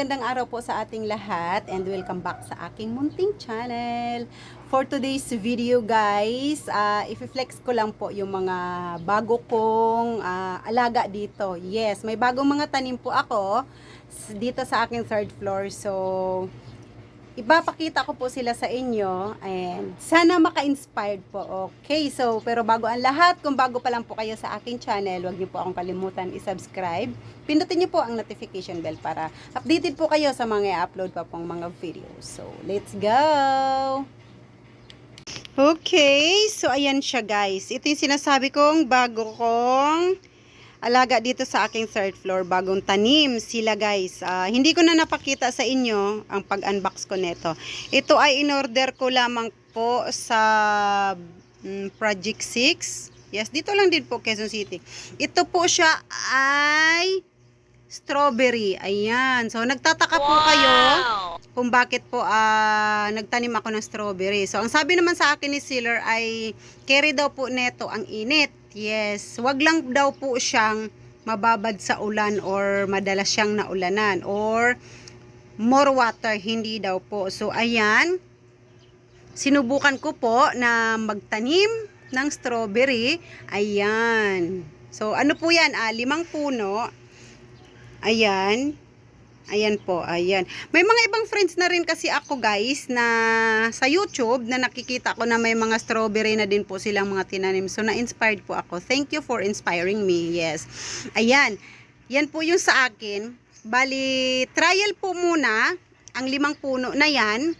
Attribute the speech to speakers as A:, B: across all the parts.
A: magandang araw po sa ating lahat and welcome back sa aking munting channel. For today's video guys, uh, i-flex ko lang po yung mga bago kong ah, alaga dito. Yes, may bagong mga tanim po ako dito sa aking third floor. So, ipapakita ko po sila sa inyo and sana maka-inspired po. Okay, so pero bago ang lahat, kung bago pa lang po kayo sa aking channel, huwag niyo po akong kalimutan i-subscribe. Pindutin niyo po ang notification bell para updated po kayo sa mga i-upload pa pong mga videos. So, let's go! Okay, so ayan siya guys. Ito yung sinasabi kong bago kong alaga dito sa aking third floor, bagong tanim sila guys. Ah, hindi ko na napakita sa inyo ang pag-unbox ko nito. Ito ay in-order ko lamang po sa mm, Project 6. Yes, dito lang din po Quezon City. Ito po siya ay strawberry. Ayan. So, nagtataka po kayo kung bakit po ah, nagtanim ako ng strawberry. So, ang sabi naman sa akin ni seller ay carry daw po neto ang init. Yes, wag lang daw po siyang mababad sa ulan or madalas siyang naulanan or more water, hindi daw po. So, ayan, sinubukan ko po na magtanim ng strawberry. Ayan. So, ano po yan? Ah, limang puno. Ayan. Ayan po, ayan. May mga ibang friends na rin kasi ako guys na sa YouTube na nakikita ko na may mga strawberry na din po silang mga tinanim. So na-inspired po ako. Thank you for inspiring me. Yes. Ayan. Yan po yung sa akin. Bali, trial po muna ang limang puno na yan.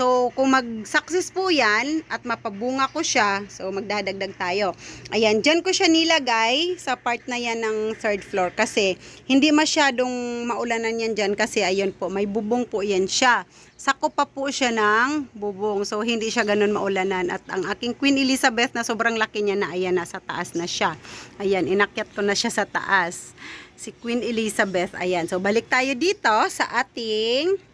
A: So, kung mag-success po yan at mapabunga ko siya, so magdadagdag tayo. Ayan, dyan ko siya nilagay sa part na yan ng third floor kasi hindi masyadong maulanan yan dyan kasi ayun po, may bubong po yan siya. Sako pa po siya ng bubong, so hindi siya ganun maulanan. At ang aking Queen Elizabeth na sobrang laki niya na, ayan, nasa taas na siya. Ayan, inakyat ko na siya sa taas. Si Queen Elizabeth, ayan. So, balik tayo dito sa ating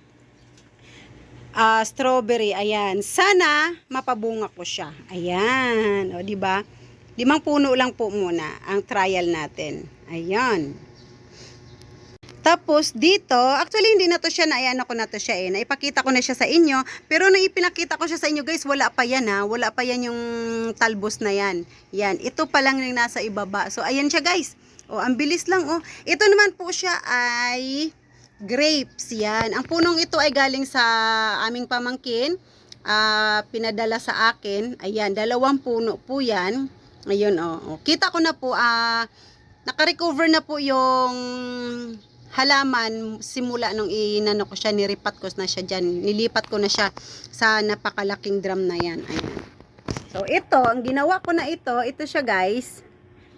A: ah, strawberry. Ayan. Sana mapabunga ko siya. Ayan. O, di ba? Limang puno lang po muna ang trial natin. Ayan. Tapos dito, actually hindi na to siya na ayan ako na to siya eh. Naipakita ko na siya sa inyo. Pero nung ipinakita ko siya sa inyo guys, wala pa yan ha. Wala pa yan yung talbos na yan. Yan. Ito pa lang yung nasa ibaba. So ayan siya guys. O, ang bilis lang oh. Ito naman po siya ay grapes yan. Ang punong ito ay galing sa aming pamangkin. Ah, pinadala sa akin. Ayan, dalawang puno po yan. Ayun, oh. oh. Kita ko na po, ah, naka-recover na po yung halaman simula nung inano ko siya, niripat ko na siya dyan. Nilipat ko na siya sa napakalaking drum na yan. Ayan. So, ito, ang ginawa ko na ito, ito siya guys.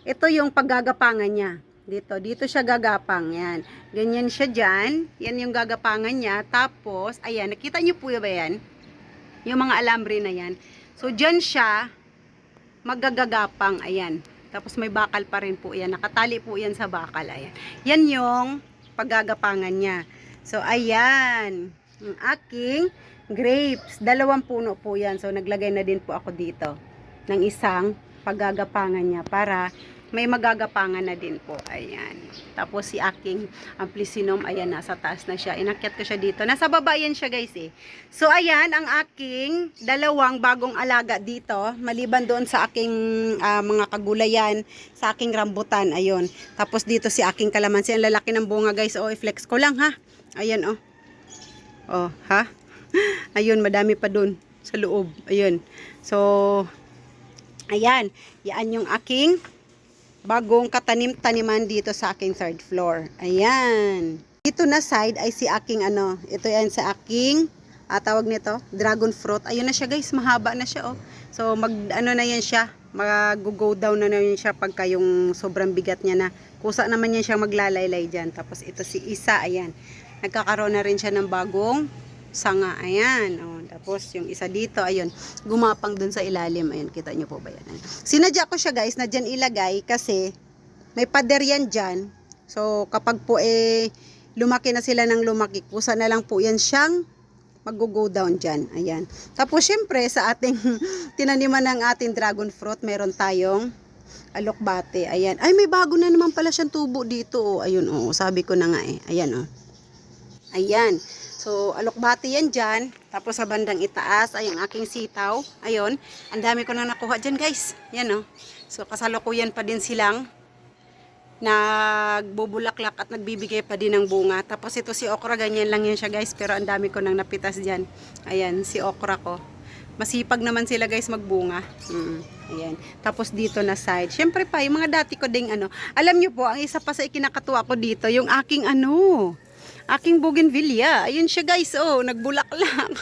A: Ito yung paggagapangan niya. Dito, dito siya gagapang. Yan. Ganyan siya dyan. Yan yung gagapangan niya. Tapos, ayan, nakita niyo po ba yan? Yung mga alambre na yan. So, dyan siya magagagapang. Ayan. Tapos may bakal pa rin po yan. Nakatali po yan sa bakal. Ayan. Yan yung paggagapangan niya. So, ayan. Ang aking grapes. Dalawang puno po yan. So, naglagay na din po ako dito ng isang paggagapangan niya para may magagapangan na din po. Ayan. Tapos si aking amplicynum, ayan, nasa taas na siya. Inakyat ko siya dito. Nasa baba yan siya guys eh. So ayan, ang aking dalawang bagong alaga dito. Maliban doon sa aking ah, mga kagulayan, sa aking rambutan. Ayun. Tapos dito si aking kalamansi. Ang lalaki ng bunga guys. Oh, i-flex ko lang ha. Ayan oh. Oh, ha? Ayun, madami pa doon sa loob. Ayun. So, ayan. Yan yung aking bagong katanim-taniman dito sa aking third floor. Ayan. Dito na side ay si aking ano, ito yan sa aking ah, tawag nito, dragon fruit. Ayun na siya guys, mahaba na siya oh. So mag ano na yan siya, mag-go down na na yan siya pagka yung sobrang bigat niya na. Kusa naman yan siya maglalaylay diyan. Tapos ito si Isa, ayan. Nagkakaroon na rin siya ng bagong sanga. Ayan. Oh, tapos yung isa dito, ayun. Gumapang dun sa ilalim. Ayun, kita nyo po ba yan? Ayun. Sinadya ko siya guys na dyan ilagay kasi may pader yan dyan. So kapag po eh lumaki na sila ng lumaki, kusa na lang po yan siyang mag-go down dyan. Ayan. Tapos syempre sa ating tinaniman ng ating dragon fruit, meron tayong alokbate. Ayan. Ay, may bago na naman pala siyang tubo dito. Oh. Ayun, oh. Sabi ko na nga eh. Ayan, oh. Ayan. So, alokbati yan dyan. Tapos sa bandang itaas ay ang aking sitaw. Ayun. Ang dami ko na nakuha dyan guys. Yan oh. So, kasalukuyan pa din silang nagbubulaklak at nagbibigay pa din ng bunga. Tapos ito si okra, ganyan lang yun siya guys. Pero ang dami ko nang napitas dyan. Ayan, si okra ko. Masipag naman sila guys magbunga. Mm, ayan. Tapos dito na side. Siyempre pa, yung mga dati ko ding ano. Alam nyo po, ang isa pa sa ikinakatuwa ko dito, yung aking ano, aking bougainvillea. Ayun siya guys, oh, nagbulaklak.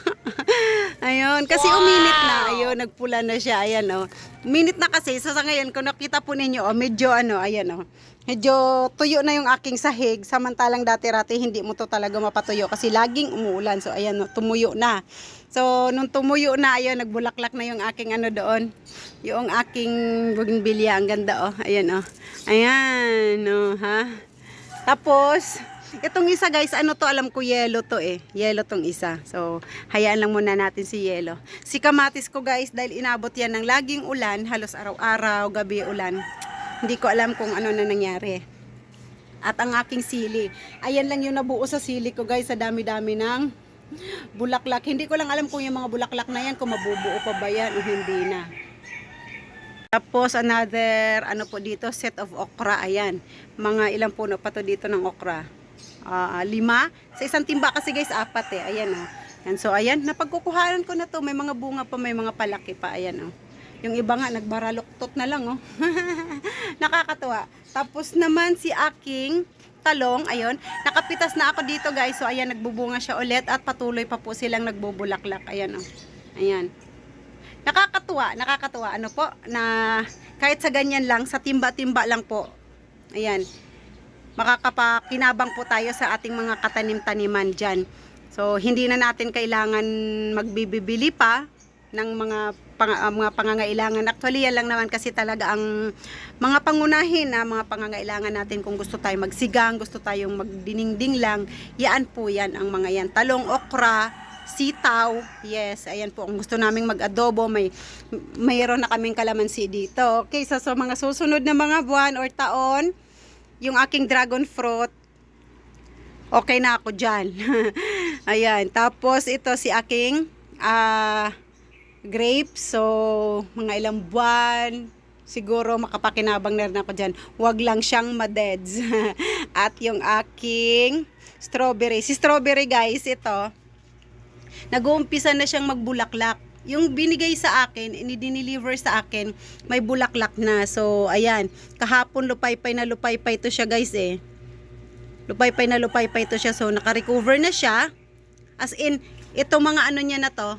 A: Ayun, kasi uminit na. Ayun, nagpula na siya. Ayan, oh. Uminit na kasi. So, sa ngayon, kung nakita po ninyo, oh, medyo ano, ayan, oh. Medyo tuyo na yung aking sahig. Samantalang dati-rati, hindi mo to talaga mapatuyo kasi laging umuulan. So, ayan, oh, tumuyo na. So, nung tumuyo na, ayun, nagbulaklak na yung aking ano doon. Yung aking bougainvillea. Ang ganda, oh. Ayan, oh. Ayan, oh, ha. Tapos, itong isa guys, ano to, alam ko yellow to eh. Yellow tong isa. So, hayaan lang muna natin si yellow. Si kamatis ko guys, dahil inabot yan ng laging ulan, halos araw-araw, gabi ulan. Hindi ko alam kung ano na nangyari. At ang aking sili. Ayan lang yung nabuo sa sili ko guys, sa dami-dami ng bulaklak. Hindi ko lang alam kung yung mga bulaklak na yan, kung mabubuo pa ba yan o hindi na. Tapos another ano po dito set of okra ayan. Mga ilang puno pa to dito ng okra. Ah, lima. Sa isang timba kasi guys apat eh. Ayan oh. Yan, so ayan, napagkukuhanan ko na to. May mga bunga pa, may mga palaki pa. Ayan oh. Yung iba nga nagbaraluktot na lang oh. Nakakatuwa. Tapos naman si aking talong, ayun, nakapitas na ako dito guys. So ayan, nagbubunga siya ulit at patuloy pa po silang nagbubulaklak. Ayan oh. Ayan nakakatuwa, nakakatuwa. Ano po, na kahit sa ganyan lang, sa timba-timba lang po. Ayan. Makakapakinabang po tayo sa ating mga katanim-taniman dyan. So, hindi na natin kailangan magbibili pa ng mga pang, ah, mga pangangailangan. Actually, yan lang naman kasi talaga ang mga pangunahin na mga pangangailangan natin kung gusto tayo magsigang, gusto tayong magdiningding lang. Yan po yan ang mga yan. Talong, okra, sitaw. Yes, ayan po. Kung gusto naming mag-adobo, may mayroon na kaming kalamansi dito. Okay, so sa mga susunod na mga buwan or taon, yung aking dragon fruit, okay na ako dyan. ayan. Tapos ito si aking ah grapes. So, mga ilang buwan, siguro makapakinabang na rin ako dyan. Huwag lang siyang madeds. At yung aking strawberry. Si strawberry guys, ito, nag-uumpisa na siyang magbulaklak. Yung binigay sa akin, ini-deliver sa akin, may bulaklak na. So, ayan, kahapon lupaypay na lupaypay to siya guys eh. Lupaypay na lupaypay to siya. So, naka-recover na siya. As in, ito mga ano niya na to,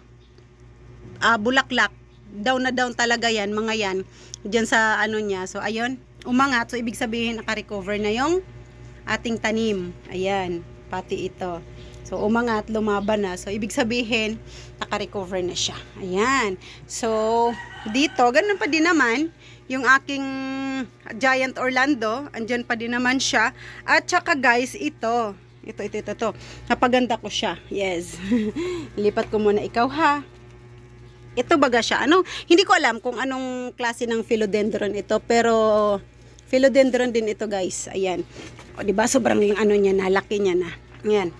A: ah, bulaklak. Down na down talaga yan, mga yan. Diyan sa ano niya. So, ayun, umangat. So, ibig sabihin, naka-recover na yung ating tanim. Ayan, pati ito. So, umangat, lumaban na. So, ibig sabihin, naka-recover na siya. Ayan. So, dito, ganun pa din naman, yung aking Giant Orlando, andyan pa din naman siya. At saka guys, ito, ito, ito, ito, ito. Napaganda ko siya. Yes. Lipat ko muna ikaw ha. Ito baga siya. Ano, hindi ko alam kung anong klase ng philodendron ito, pero philodendron din ito guys. Ayan. O, di ba sobrang ano niya na, laki niya na. Ayan.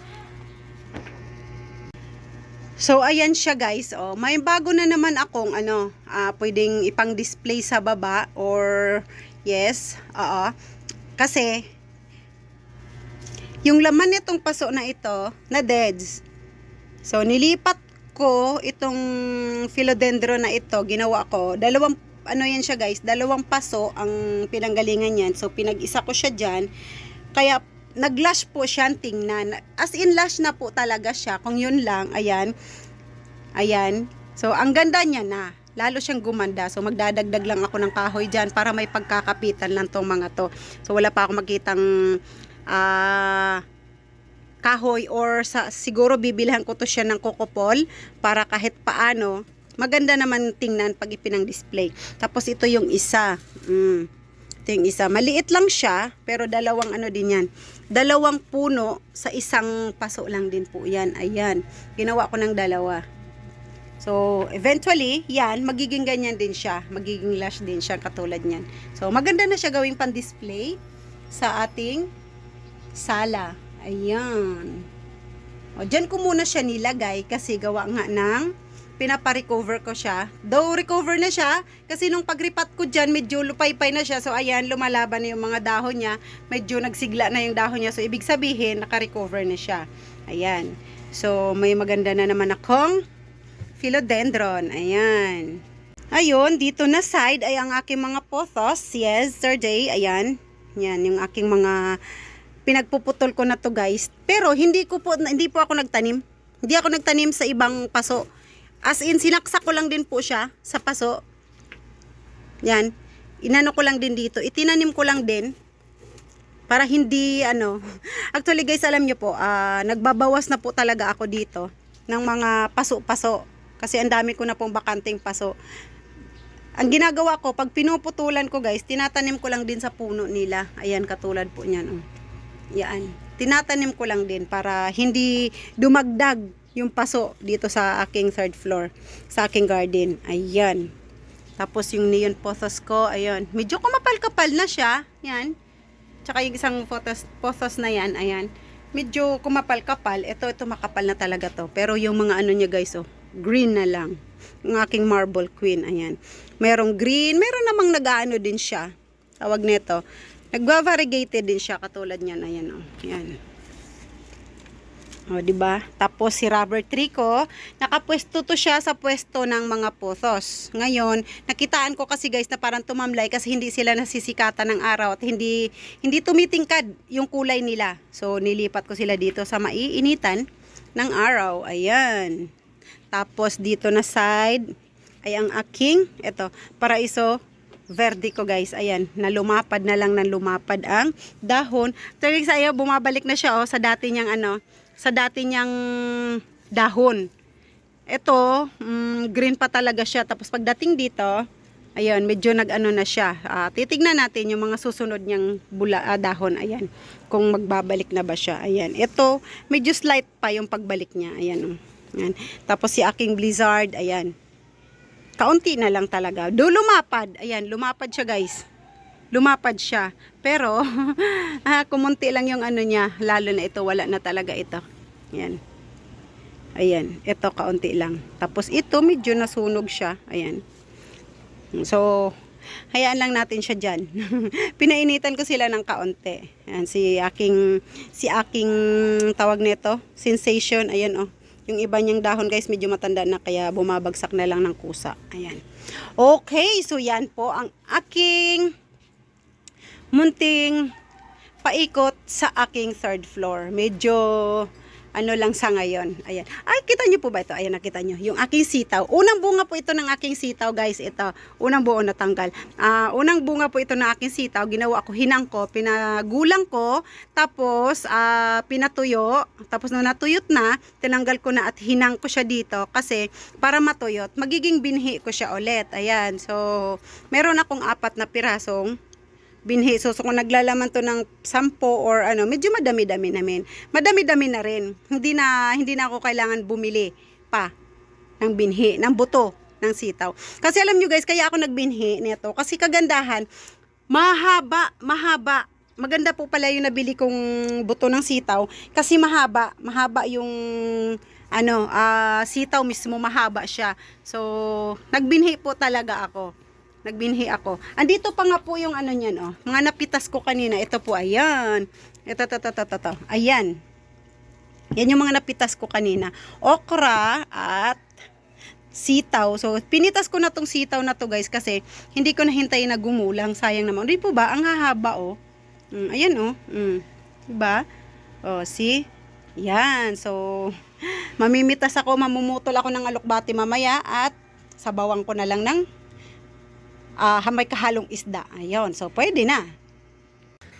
A: So, ayan siya guys. Oh, may bago na naman akong ano, ah, pwedeng ipang display sa baba or yes, oo. Kasi, yung laman nitong paso na ito, na deads. So, nilipat ko itong philodendron na ito, ginawa ko. Dalawang, ano yan siya guys, dalawang paso ang pinanggalingan yan. So, pinag-isa ko siya dyan. Kaya, naglash po siya tingnan. As in lash na po talaga siya. Kung yun lang, ayan. Ayan. So, ang ganda niya na. Lalo siyang gumanda. So, magdadagdag lang ako ng kahoy dyan para may pagkakapitan lang tong mga to. So, wala pa ako makitang ah kahoy or sa, siguro bibilhan ko to siya ng kokopol para kahit paano maganda naman tingnan pag ipinang display. Tapos ito yung isa. Mm. Ito yung isa. Maliit lang siya, pero dalawang ano din yan. Dalawang puno sa isang paso lang din po yan. Ayan. Ginawa ko ng dalawa. So, eventually, yan, magiging ganyan din siya. Magiging lash din siya katulad niyan. So, maganda na siya gawing pan-display sa ating sala. Ayan. O, dyan ko muna siya nilagay kasi gawa nga ng pinapa-recover ko siya. Though recover na siya, kasi nung pagripat ko dyan, medyo lupay-pay na siya. So, ayan, lumalaban na yung mga dahon niya. Medyo nagsigla na yung dahon niya. So, ibig sabihin, naka-recover na siya. Ayan. So, may maganda na naman akong philodendron. Ayan. Ayun, dito na side ay ang aking mga pothos. Yes, yesterday, ayan. Yan, yung aking mga pinagpuputol ko na to guys. Pero hindi ko po, hindi po ako nagtanim. Hindi ako nagtanim sa ibang paso. As in, sinaksak ko lang din po siya sa paso. Yan. Inano ko lang din dito. Itinanim ko lang din. Para hindi, ano. Actually guys, alam nyo po, ah, nagbabawas na po talaga ako dito ng mga paso-paso. Kasi ang dami ko na pong bakanting paso. Ang ginagawa ko, pag pinuputulan ko guys, tinatanim ko lang din sa puno nila. Ayan, katulad po niyan. Oh. Yan. Tinatanim ko lang din para hindi dumagdag yung paso dito sa aking third floor, sa aking garden. Ayan. Tapos yung neon pothos ko, ayan. Medyo kumapal-kapal na siya. Yan. Tsaka yung isang pothos, pothos na yan, ayan. Medyo kumapal-kapal. Ito, ito makapal na talaga to. Pero yung mga ano niya guys, oh, green na lang. Yung aking marble queen, ayan. Merong green, meron namang nag-ano din siya. Tawag nito. Nagva-variegated din siya katulad niyan, ayan oh. Ayan. O, di ba? Tapos si rubber tree ko, nakapwesto to siya sa pwesto ng mga pothos. Ngayon, nakitaan ko kasi guys na parang tumamlay kasi hindi sila nasisikatan ng araw at hindi hindi tumitingkad yung kulay nila. So, nilipat ko sila dito sa maiinitan ng araw. Ayan. Tapos dito na side ay ang aking, eto, paraiso verde ko guys. Ayan, na lumapad na lang ng lumapad ang dahon. Tuwing sa bumabalik na siya oh, sa dati niyang ano, sa dati niyang dahon. Ito, mm, green pa talaga siya. Tapos pagdating dito, ayun, medyo nag-ano na siya. Ah, titignan natin yung mga susunod niyang bula, ah, dahon. Ayan, kung magbabalik na ba siya. Ayan, ito, medyo slight pa yung pagbalik niya. Ayan, oh. Ayan. Tapos si aking blizzard, ayan. Kaunti na lang talaga. Do lumapad. Ayan, lumapad siya guys. Lumapad siya. Pero, ah, kumunti lang yung ano niya. Lalo na ito, wala na talaga ito. Ayan. Ayan, ito kaunti lang. Tapos ito, medyo nasunog siya. Ayan. So, hayaan lang natin siya dyan. Pinainitan ko sila ng kaunti. Ayan, si aking, si aking tawag nito, sensation. Ayan, oh. Yung iba niyang dahon guys, medyo matanda na kaya bumabagsak na lang ng kusa. Ayan. Okay, so yan po ang aking munting paikot sa aking third floor. Medyo ano lang sa ngayon. Ayan. Ay, kita niyo po ba ito? Ayan, nakita niyo. Yung aking sitaw. Unang bunga po ito ng aking sitaw, guys. Ito. Unang buo natanggal. Ah, unang bunga po ito ng aking sitaw. Ginawa ko, hinang ko, pinagulang ko, tapos ah, pinatuyo. Tapos nung natuyot na, tinanggal ko na at hinang ko siya dito kasi para matuyot, magiging binhi ko siya ulit. Ayan. So, meron akong apat na pirasong binhi. So, so kung naglalaman to ng sampo or ano, medyo madami-dami namin. Madami-dami na rin. Hindi na, hindi na ako kailangan bumili pa ng binhi, ng buto ng sitaw. Kasi alam nyo guys, kaya ako nagbinhi nito. Kasi kagandahan, mahaba, mahaba. Maganda po pala yung nabili kong buto ng sitaw. Kasi mahaba, mahaba yung ano, ah, sitaw mismo mahaba siya. So, nagbinhi po talaga ako. Nagbinhi ako. Andito pa nga po yung ano niyan, oh. Mga napitas ko kanina. Ito po, ayan. Ito, ito, ito, ito, ito. Ayan. Yan yung mga napitas ko kanina. Okra at sitaw. So, pinitas ko na tong sitaw na to guys kasi hindi ko nahintayin na gumulang. Sayang naman. Hindi po ba? Ang hahaba oh. Mm, ayan oh. Mm. Diba? Oh, see? Yan. So, mamimitas ako, mamumutol ako ng alokbati mamaya at sabawang ko na lang ng ah may kahalong isda. Ayun, so pwede na.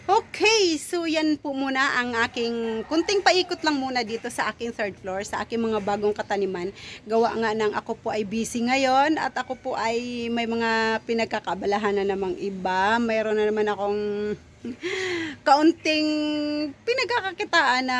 A: Okay, so yan po muna ang aking kunting paikot lang muna dito sa aking third floor, sa aking mga bagong kataniman. Gawa nga ng ako po ay busy ngayon at ako po ay may mga pinagkakabalahan na namang iba. Mayroon na naman akong kaunting pinagkakakitaan na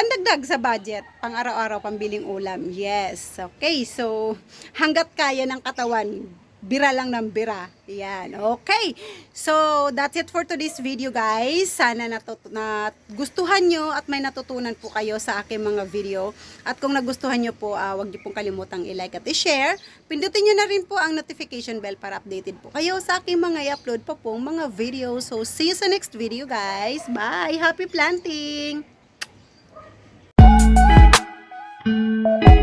A: pandagdag sa budget, pang araw-araw, pambiling ulam. Yes. Okay, so hanggat kaya ng katawan, bira lang ng bira. Yan. Okay. So, that's it for today's video, guys. Sana natut- na gustuhan nyo at may natutunan po kayo sa aking mga video. At kung nagustuhan nyo po, ah, wag nyo pong kalimutang i-like at i-share. Pindutin nyo na rin po ang notification bell para updated po kayo sa aking mga i-upload pa pong mga video. So, see you sa next video, guys. Bye! Happy planting! you